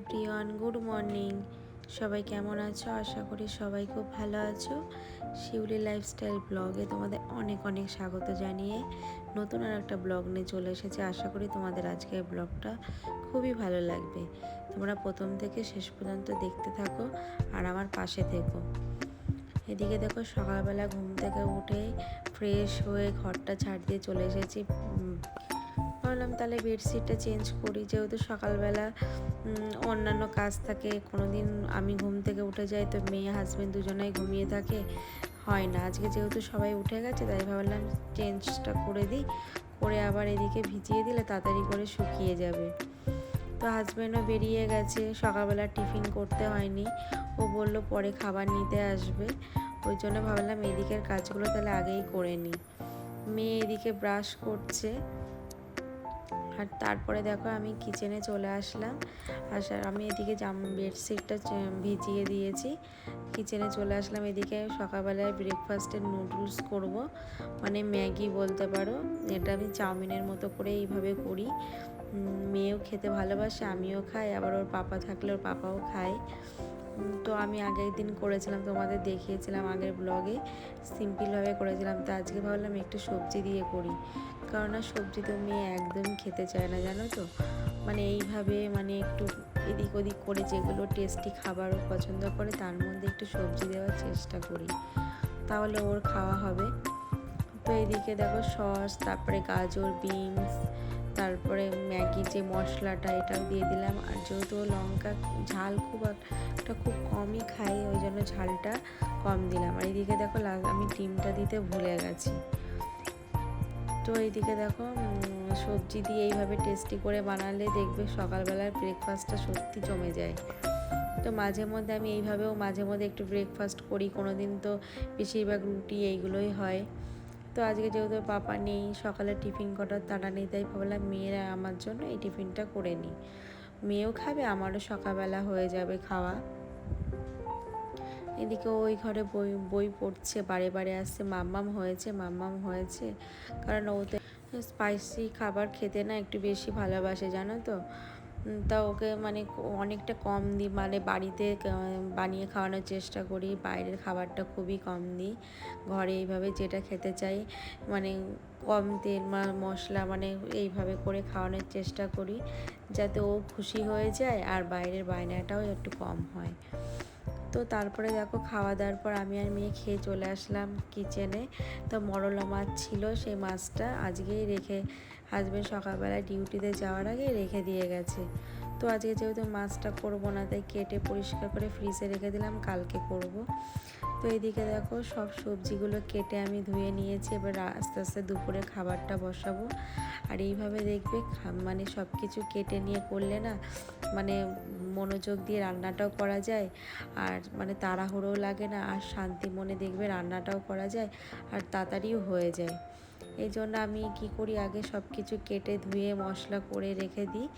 Everyone, good morning. সবাই কেমন আছো? আশা করি সবাই খুব ভালো আছো। শিউলি লাইফস্টাইল ব্লগে তোমাদের অনেক অনেক স্বাগত জানিয়ে নতুন আর একটা ব্লগ নিয়ে চলে এসেছে। আশা করি তোমাদের আজকের ব্লগটা খুবই ভালো লাগবে। তোমরা প্রথম থেকে শেষ পর্যন্ত দেখতে থাকো আর আমার পাশে থেকো। এদিকে দেখো সকালবেলা ঘুম থেকে উঠে ফ্রেশ হয়ে ঘরটা ছাড় দিয়ে চলে এসেছি। ভাবলাম তাহলে বেডশিটটা চেঞ্জ করি। যেহেতু সকালবেলা অন্যান্য কাজ থাকে কোনো দিন আমি ঘুম থেকে উঠে যাই, তো মেয়ে হাজব্যান্ড দুজনেই ঘুমিয়ে থাকে। হয় না। আজকে যেহেতু সবাই উঠে গেছে, তাই ভাবলাম চেঞ্জটা করে দিই। করে আবার এদিকে ভিজিয়ে দিলে তাড়াতাড়ি করে শুকিয়ে যাবে। তো হাজব্যান্ডও বেরিয়ে গেছে। সকালবেলা টিফিন করতে হয়নি। ও বলল, পরে খাবার নিতে আসবে। ওই জন্য ভাবলাম, এদিকের কাজগুলো তাহলে আগেই করে নিই। মেয়ে এদিকে ব্রাশ করছে। আর তারপরে দেখো আমি কিচেনে চলে আসলাম। আসার আমি এদিকে জাম বেডশিটটা ভিজিয়ে দিয়েছি। কিচেনে চলে আসলাম, এদিকে সকালবেলায় ব্রেকফাস্টের নুডলস করব। মানে ম্যাগি বলতে পারো, এটা আমি চাউমিনের মতো করে এইভাবে করি। মেয়েও খেতে ভালোবাসে, আমিও খাই, আবার ওর পাপা থাকলে ওর পাপাও খায়। তো আমি আগের দিন করেছিলাম, তোমাদের দেখিয়েছিলাম আগের ব্লগে সিম্পলভাবে করেছিলাম। তো আজকে ভাবলাম একটু সবজি দিয়ে করি। কারণ সবজি তো মেয়ে একদমই খেতে চায় না, জানো তো? মানে এইভাবে মানে একটু এদিক ওদিক করে যেগুলো টেস্টি খাবারও পছন্দ করে, তার মধ্যে একটু সবজি দেওয়ার চেষ্টা করি। তাহলে ওর খাওয়া হবে। তো এদিকে দেখো সস, তারপরে গাজর, বিনস তারপরে ম্যাগির যে মশলাটা এটাও দিয়ে দিলাম। আর যেহেতু লঙ্কা ঝাল খুব একটা খুব কমই খাই, ওই জন্য ঝালটা কম দিলাম। আর এদিকে দেখো আমি ডিমটা দিতে ভুলে গেছি। তো এইদিকে দেখো সবজি দিয়ে এইভাবে টেস্টি করে বানালে দেখবে সকালবেলার ব্রেকফাস্টটা সত্যি জমে যায়। তো মাঝে মধ্যে আমি এইভাবেও মাঝে মধ্যে একটু ব্রেকফাস্ট করি কোনো দিন তো বেশিরভাগ রুটি এইগুলোই হয়। তো আজকে যেহেতু পাপা নেই, সকালে টিফিন করার তাড়া নেই, তাই ভাবলাম মেয়েরা আমার জন্য এই টিফিনটা করে নিই। মেয়েও খাবে, আমারও সকালবেলা হয়ে যাবে খাওয়া। এদিকে ওই ঘরে বই বই পড়ছে, বারে বারে আসছে, মাম্মাম হয়েছে মাম্মাম হয়েছে। কারণ ওতে স্পাইসি খাবার খেতে না একটু বেশি ভালোবাসে, জানো তো? তা ওকে মানে অনেকটা কম দিই। মানে বাড়িতে বানিয়ে খাওয়ানোর চেষ্টা করি। বাইরের খাবারটা খুবই কম দিই। ঘরে এইভাবে যেটা খেতে চাই মানে কম তেল মশলা মানে এইভাবে করে খাওয়ানোর চেষ্টা করি, যাতে ও খুশি হয়ে যায় আর বাইরের বায়নাটাও একটু কম হয়। তো তারপরে দেখো খাওয়া দাওয়ার পর আমি আর মেয়ে খেয়ে চলে আসলাম কিচেনে তো মরলা মাছ ছিল সেই মাছটা আজকেই রেখে হাজবেন্ড সকালবেলা ডিউটিতে যাওয়ার আগে রেখে দিয়ে গেছে। তো আজকে যেহেতু মাছটা করব না, তাই কেটে পরিষ্কার করে ফ্রিজে রেখে দিলাম, কালকে করব। তো এদিকে দেখো সব সবজিগুলো কেটে আমি ধুয়ে নিয়েছি, এবার আস্তে আস্তে দুপুরে খাবারটা বসাবো। আর এইভাবে দেখবে মানে সব কিছু কেটে নিয়ে করলে না মানে মনোযোগ দিয়ে রান্নাটাও করা যায়, আর মানে তাড়াহুড়োও লাগে না, আর শান্তি মনে দেখবে রান্নাটাও করা যায়, আর তাড়াতাড়িও হয়ে যায়। এই জন্য আমি কি করি, আগে সব কিছু কেটে ধুয়ে মশলা করে রেখে দিই,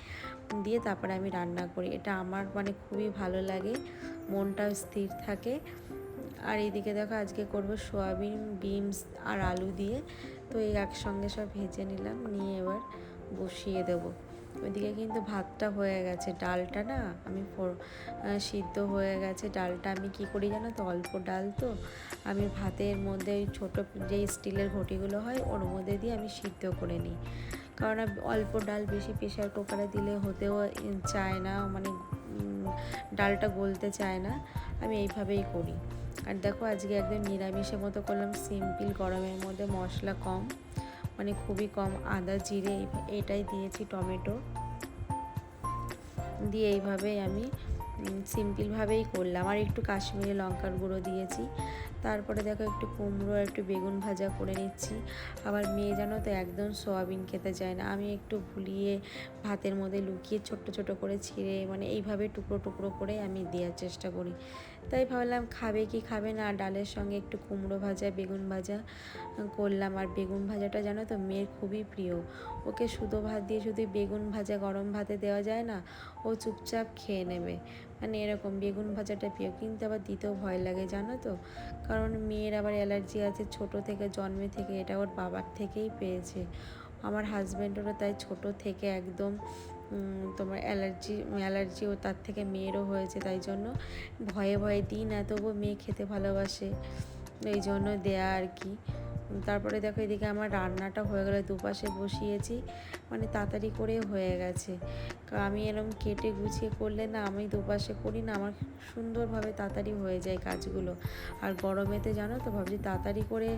দিয়ে তারপরে আমি রান্না করি। এটা আমার মানে খুবই ভালো লাগে, মনটাও স্থির থাকে। আর এইদিকে দেখো আজকে করব সোয়াবিন, বিনস আর আলু দিয়ে, তো এই একসঙ্গে সব ভেজে নিলাম, নিয়ে এবার বসিয়ে দেবো। ওইদিকে কিন্তু ভাতটা হয়ে গেছে, ডালটা না আমি সিদ্ধ হয়ে গেছে। ডালটা আমি কি করি জানো তো, অল্প ডাল তো, আমি ভাতের মধ্যে ওই ছোটো যে স্টিলের ঘটিগুলো হয় ওর মধ্যে দিয়ে আমি সিদ্ধ করে নিই। কারণ অল্প ডাল বেশি প্রেশার কুকারে দিলে হতেও চায় না মানে ডালটা গলতে চায় না, আমি এইভাবেই করি। আর দেখো আজকে একদম নিরামিষের মতো করলাম, সিম্পল গরমের মধ্যে মশলা কম। মানে খুবই কম আদা, জিরে এটাই দিয়েছি টমেটো। দিয়ে এইভাবেই আমি সিম্পলভাবেই করলাম। আর একটু কাশ্মীরি লঙ্কার গুঁড়ো দিয়েছি। তারপরে দেখো একটু কুমড়ো, একটু বেগুন ভাজা করে নিচ্ছি। আবার মেয়ে জানো তো একদম সোয়াবিন খেতে চায় না। আমি একটু ভুলিয়ে ভাতের মধ্যে লুকিয়ে ছোট্ট ছোট করে ছিঁড়ে মানে এইভাবে টুকরো টুকরো করে আমি দেওয়ার চেষ্টা করি। তাই ভাবলাম খাবে কি খাবে না? ডালের সঙ্গে একটু কুমড়ো ভাজা, বেগুন ভাজা করলাম। আর বেগুন ভাজাটা জানো তো মেয়ের খুবই প্রিয়। ওকে শুধু ভাত দিয়ে শুধু বেগুন ভাজা, গরম ভাতে দেওয়া যায় না, ও চুপচাপ খেয়ে নেবে। মানে এরকম বেগুন ভাজাটা প্রিয়। কিন্তু আবার দিতেও ভয় লাগে, জানো তো? কারণ মেয়ের আবার অ্যালার্জি আছে ছোট থেকে, জন্মে থেকে, এটা ওর বাবার থেকেই পেয়েছে। আমার হাজব্যান্ডেরও তাই ছোট থেকে একদম তোমার অ্যালার্জি অ্যালার্জি ও তার থেকে মেয়েরও হয়েছে, তাই জন্য ভয়ে ভয়ে দিই না, তবুও মেয়ে খেতে ভালোবাসে, এই জন্য দেয়া আর কি। তারপরে দেখো এদিকে আমার রান্নাটা হয়ে গেলে, দুপাশে বসিয়েছি মানে তাড়াতাড়ি করে হয়ে গেছে। আমি এরম কেটে গুছিয়ে করলে না আমি দুপাশে করি না, আমার সুন্দরভাবে তাড়াতাড়ি হয়ে যায় কাজগুলো। আর গরমেতে জানো তো, ভাবছি তাড়াতাড়ি করে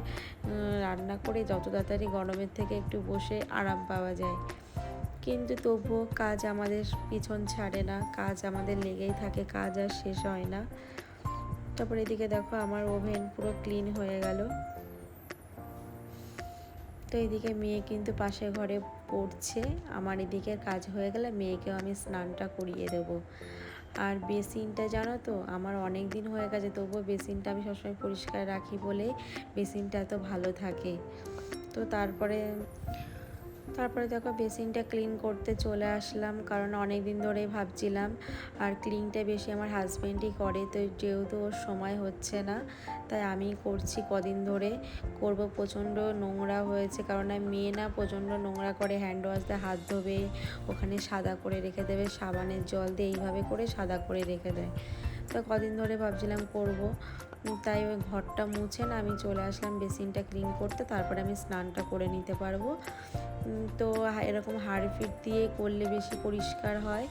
রান্না করে যত তাড়াতাড়ি গরমের থেকে একটু বসে আরাম পাওয়া যায়। কিন্তু তবুও কাজ আমাদের পিছন ছাড়ে না, কাজ আমাদের লেগেই থাকে, কাজ আর শেষ হয় না। তারপর এদিকে দেখো আমার ওভেন পুরো ক্লিন হয়ে গেল। তো এদিকে মেয়ে কিন্তু পাশে ঘরে পড়ছে, আমার এদিকে কাজ হয়ে গেলে মেয়েকেও আমি স্নানটা করিয়ে দেবো। আর বেসিনটা জানো তো, আমার অনেক দিন হয়ে গেছে, তবুও বেসিনটা আমি সবসময় পরিষ্কার রাখি বলে বেসিনটা এত ভালো থাকে। তো তারপরে তারপরে দেখো বেসিনটা ক্লিন করতে চলে আসলাম, কারণ অনেক দিন ধরেই ভাবছিলাম, আর ক্লিনটা বেশি আমার হাজব্যান্ডই করে, তো যেহেতু ওর সময় হচ্ছে না, তাই আমি করছি কদিন ধরে। করব প্রচণ্ড নোংরা হয়েছে, কারণ মেয়ে না, প্রচণ্ড নোংরা করে হ্যান্ড ওয়াশ দিয়ে হাত ধোবে, ওখানে সাদা করে রেখে দেবে, সাবানের জল দিয়ে এইভাবে করে সাদা করে রেখে দেয়। তো কদিন ধরে ভাবছিলাম করব তাই ওই ঘরটা মুছে না, আমি চলে আসলাম বেসিনটা ক্লিন করতে, তারপরে আমি স্নানটা করে নিতে পারব। তো এরকম হাড় ফিট দিয়ে করলে বেশি পরিষ্কার হয়।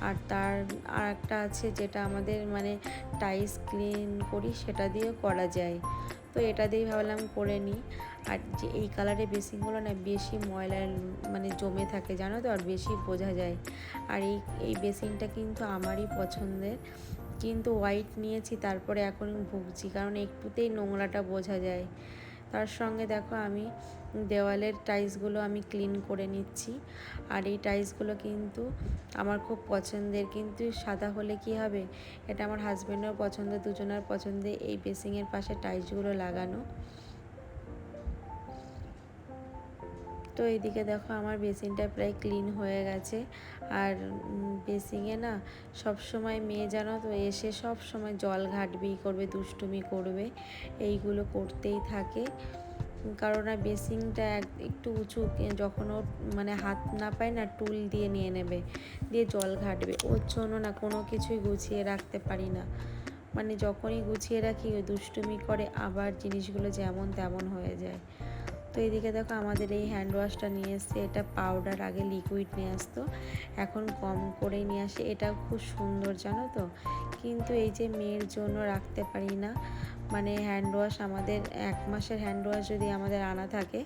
আর তার আর একটা আছে যেটা আমাদের মানে টাইস ক্লিন করি, সেটা দিয়েও করা যায়। তো এটা দিয়েই ভাবলাম করে নিই। আর যে এই কালারের বেসিনগুলো না বেশি ময়লা মানে জমে থাকে, জানো তো? আর বেশি বোঝা যায়। আর এই এই বেসিনটা কিন্তু আমারই পছন্দের। কিন্তু হোয়াইট নিয়েছি, তারপরে এখন ভুগছি। কারণ একটুতেই নোংরাটা বোঝা যায়। তার সঙ্গে দেখো আমি দেওয়ালের টাইলসগুলো আমি ক্লিন করে নিচ্ছি। আর এই টাইলসগুলো কিন্তু আমার খুব পছন্দের। কিন্তু সাদা হলে কি হবে? এটা আমার হাজব্যান্ডের পছন্দ, দুজনের পছন্দে এই বেসিংয়ের পাশে টাইলসগুলো লাগানো। তো এইদিকে দেখো আমার বেসিনটা প্রায় ক্লিন হয়ে গেছে। আর বেসিংয়ে না সব সময় মেয়ে জানো তো এসে সব সময় জল ঘাটবি করবে, দুষ্টুমি করবে, এইগুলো করতেই থাকে। কারণ আর বেসিংটা একটু উঁচু, যখন ও মানে হাত না পায় না টুল দিয়ে নিয়ে নেবে, দিয়ে জল ঘাটবে। ওর জন্য না কোনো কিছুই গুছিয়ে রাখতে পারি না। মানে যখনই গুছিয়ে রাখি ওই দুষ্টুমি করে, আবার জিনিসগুলো যেমন তেমন হয়ে যায়। তো এদিকে দেখো আমাদের এই হ্যান্ড ওয়াশটা নিয়ে এসছে। এটা পাউডার আগে লিকুইড নিয়ে আসতো, এখন কম করে নিয়ে আসে। এটা খুব সুন্দর, জানো তো? কিন্তু এই যে মেয়ের জন্য রাখতে পারি না মানে হ্যান্ড ওয়াশ আমাদের এক মাসের হ্যান্ড ওয়াশ যদি আমাদের আনা থাকে,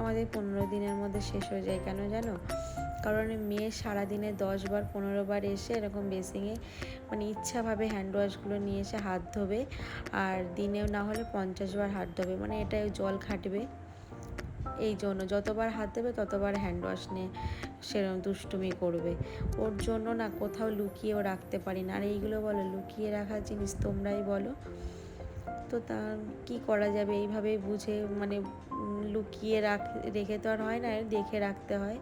আমাদের পনেরো দিনের মধ্যে শেষ হয়ে যায়। কেন জানো? কারণ মেয়ে সারাদিনে দশ বার, পনেরো বার এসে এরকম বেসিংয়ে মানে ইচ্ছাভাবে হ্যান্ড ওয়াশগুলো নিয়ে এসে হাত ধোবে, আর দিনেও না হলে পঞ্চাশ বার হাত ধোবে। মানে এটা জল খাটবে। এই জন্য যতবার হাত দেবে ততবার হ্যান্ড ওয়াশ নিয়ে সেরকম দুষ্টুমি করবে। ওর জন্য না কোথাও লুকিয়েও রাখতে পারি না। আর এইগুলো বলো, লুকিয়ে রাখার জিনিস তোমরাই বলো। তো তা কি করা যাবে? এইভাবেই বুঝে মানে লুকিয়ে রাখ, রেখে তো আর হয় না, দেখে রাখতে হয়।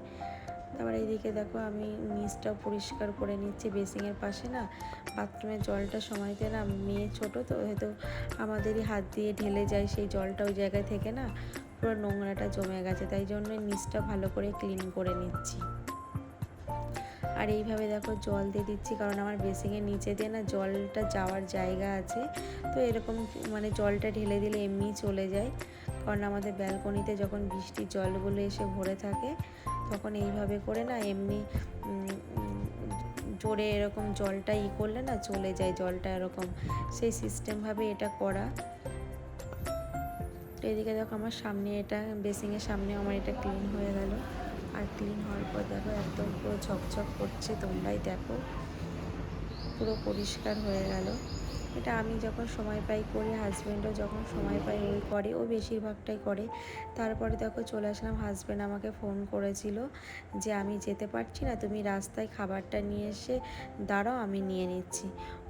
তারপর এইদিকে দেখো আমি নিচটাও পরিষ্কার করে নিচ্ছি। বেসিংয়ের পাশে না বাথরুমের জলটা সময়তে না মেয়ে ছোট তো, হয়তো আমাদেরই হাত দিয়ে ঢেলে যায় সেই জলটা ওই জায়গায় থেকে না। পুরো নোংরাটা জমে গেছে, তাই জন্য নিচটা ভালো করে ক্লিন করে নিচ্ছি। আর এইভাবে দেখো জল দিয়ে দিচ্ছি, কারণ আমার বেসিংয়ের নিচে দিয়ে না জলটা যাওয়ার জায়গা আছে। তো এরকম মানে জলটা ঢেলে দিলে এমনিই চলে যায়। কারণ আমাদের ব্যালকনিতে যখন বৃষ্টির জলগুলো এসে ভরে থাকে, তখন এইভাবে করে না এমনি জোরে এরকম জলটা ই করলে না চলে যায়, জলটা এরকম। সেই সিস্টেমভাবে এটা করা। তো এদিকে দেখো আমার সামনে এটা, বেসিংয়ের সামনে আমার এটা ক্লিন হয়ে গেল। আর ক্লিন হওয়ার পর দেখো একদম পুরো ঝকঝক করছে, তোমরাই দেখো। পুরো পরিষ্কার হয়ে গেল। এটা আমি যখন সময় পাই করি হাজব্যান্ডও যখন সময় পাই ওই করে, ও বেশিরভাগটাই করে। তারপরে দেখো চলে আসলাম হাজব্যান্ড আমাকে ফোন করেছিল যে, আমি যেতে পারছি না, তুমি রাস্তায় খাবারটা নিয়ে এসে দাঁড়াও, আমি নিয়ে নিচ্ছি।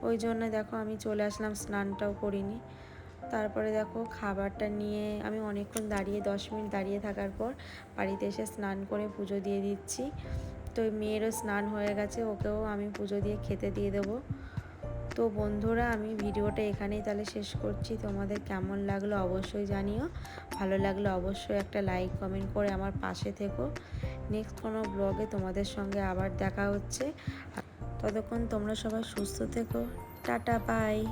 ওই জন্য দেখো আমি চলে আসলাম, স্নানটাও করিনি। তারপরে দেখো খাবারটা নিয়ে আমি অনেকক্ষণ দাঁড়িয়ে, দশ মিনিট দাঁড়িয়ে থাকার পর বাড়িতে এসে স্নান করে পুজো দিয়ে দিচ্ছি। তো মেয়েরও স্নান হয়ে গেছে, ওকেও আমি পুজো দিয়ে খেতে দিয়ে দেবো। তো বন্ধুরা, আমি ভিডিওটা এখানেই তাহলে শেষ করছি। তোমাদের কেমন লাগল অবশ্যই জানিও। ভালো লাগলে অবশ্যই একটা লাইক, কমেন্ট করে আমার পাশে থেকো। নেক্সট কোনো ব্লগে তোমাদের সঙ্গে আবার দেখা হচ্ছে। ততক্ষণ তোমরা সবাই সুস্থ থেকো। Tata, bye.